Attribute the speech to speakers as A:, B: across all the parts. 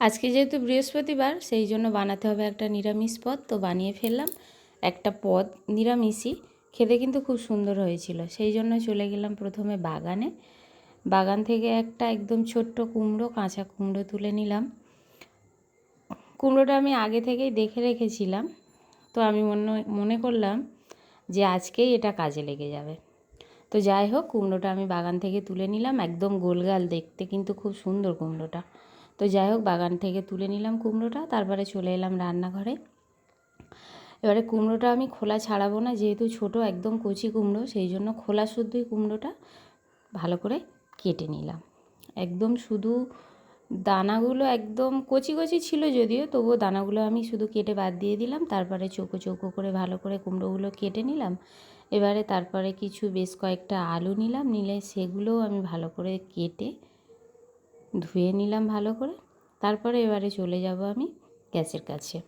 A: আজকে যেহেতু বৃহস্পতিবার, সেই জন্য বানাতে হবে একটা নিরামিষ পদ। তো বানিয়ে ফেললাম একটা পদ, নিরামিষই। খেতে কিন্তু খুব সুন্দর হয়েছিল। সেই জন্য চলে গেলাম প্রথমে বাগানে। বাগান থেকে একটা একদম ছোট্ট কুমড়ো, কাঁচা কুমড়ো তুলে নিলাম। কুমড়োটা আমি আগে থেকেই দেখে রেখেছিলাম। তো আমি মনে মনে করলাম যে আজকেই এটা কাজে লেগে যাবে। তো যাই হোক, কুমড়োটা আমি বাগান থেকে তুলে নিলাম। একদম গোলগাল দেখতে কিন্তু খুব সুন্দর কুমড়োটা। তো যাই হোক, বাগান থেকে তুলে নিলাম কুমড়োটা, তারপরে চলে এলাম রান্নাঘরে। এবারে কুমড়োটা আমি খোলা ছাড়াবো না, যেহেতু ছোট একদম কচি কুমড়ো, সেই জন্য খোলা শুদ্ধই কুমড়োটা ভালো করে কেটে নিলাম। একদম শুধু দানাগুলো একদম কচি কচি ছিল যদিও, তবুও দানাগুলো আমি শুধু কেটে বাদ দিয়ে দিলাম, তারপরে চৌকো চৌকো করে ভালো করে কুমড়োগুলো কেটে নিলাম। এবারে তারপরে কিছু, বেশ কয়েকটা আলু নিলাম, নিলে সেগুলোও আমি ভালো করে কেটে ধুয়ে নিলাম ভালো করে। তারপরে এবারে চলে যাব আমি গ্যাসের কাছে।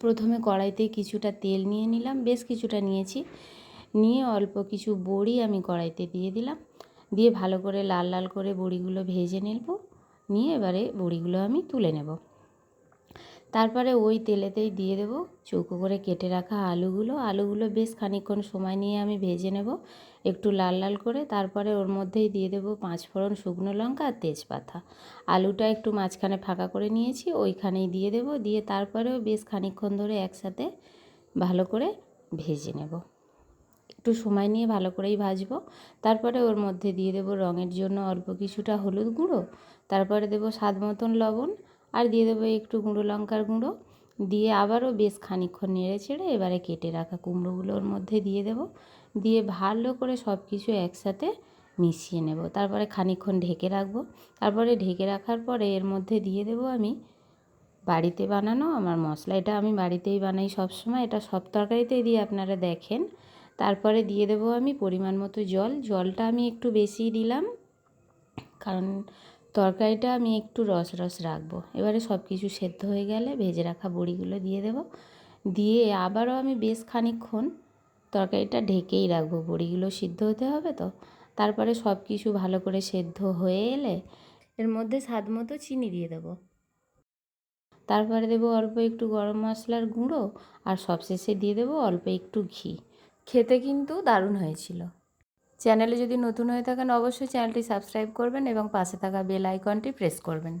A: প্রথমে কড়াইতে কিছুটা তেল নিয়ে নিলাম, বেশ কিছুটা নিয়েছি। নিয়ে অল্প কিছু বড়ি আমি কড়াইতে দিয়ে দিলাম। দিয়ে ভালো করে লাল লাল করে বড়িগুলো ভেজে নেব। নিয়ে এবারে বড়িগুলো আমি তুলে নেব। তারপরে ওই তেলেতেই দিয়ে দেবো। চৌকো করে কেটে রাখা আলুগুলো। আলুগুলো বেশ খানিকক্ষণ সময় নিয়ে আমি ভেজে নেব। একটু লাল লাল করে তারপরে ওর মধ্যেই দিয়ে দেবো পাঁচ ফোড়ন শুকনো লঙ্কা আর তেজপাতা। আলুটা একটু মাঝখানে ফাঁকা করে নিয়েছি, ওইখানেই দিয়ে দেবো। দিয়ে তারপরেও বেশ খানিকক্ষণ ধরে একসাথে ভালো করে ভেজে নেব। একটু সময় নিয়ে ভালো করেই ভাজবো। তারপরে ওর মধ্যে দিয়ে দেবো রঙের জন্য অল্প কিছুটা হলুদ গুঁড়ো। তারপরে দেবো স্বাদ মতন লবণ। আর দিয়ে দেবো একটু গুঁড়ো লঙ্কার গুঁড়ো। দিয়ে আবারও বেশ খানিকক্ষণ নেড়ে ছেড়ে এবারে কেটে রাখা কুমড়োগুলো ওর মধ্যে দিয়ে দেব। দিয়ে ভালো করে সব কিছু একসাথে মিশিয়ে নেব। তারপরে খানিকক্ষণ ঢেকে রাখব। তারপরে ঢেকে রাখার পরে এর মধ্যে দিয়ে দেব আমি বাড়িতে বানানো আমার মশলা। এটা আমি বাড়িতেই বানাই সব সময় এটা সব তরকারিতেই দিয়ে আপনারা দেখেন। তারপরে দিয়ে দেবো আমি পরিমাণ মতো জল। জলটা আমি একটু বেশিই দিলাম। কারণ তরকারিটা আমি একটু রস রস রাখব। এবারে সব কিছু সেদ্ধ হয়ে গেলে ভেজে রাখা বড়িগুলো দিয়ে দেবো। দিয়ে আবারও আমি বেশ খানিকক্ষণ তরকারিটা ঢেকেই রাখব। বড়িগুলো সিদ্ধ হতে হবে তো। তারপরে সব কিছু ভালো করে সেদ্ধ হয়ে এলে এর মধ্যে স্বাদ মতো চিনি দিয়ে দেবো। তারপরে দেবো অল্প একটু গরম মশলার গুঁড়ো আর সবশেষে দিয়ে দেবো অল্প একটু ঘি। খেতে কিন্তু দারুণ হয়েছিল। চ্যানেলে যদি নতুন হয়ে থাকেন, অবশ্যই চ্যানেলটি সাবস্ক্রাইব করবেন এবং পাশে থাকা বেল আইকনটি প্রেস করবেন।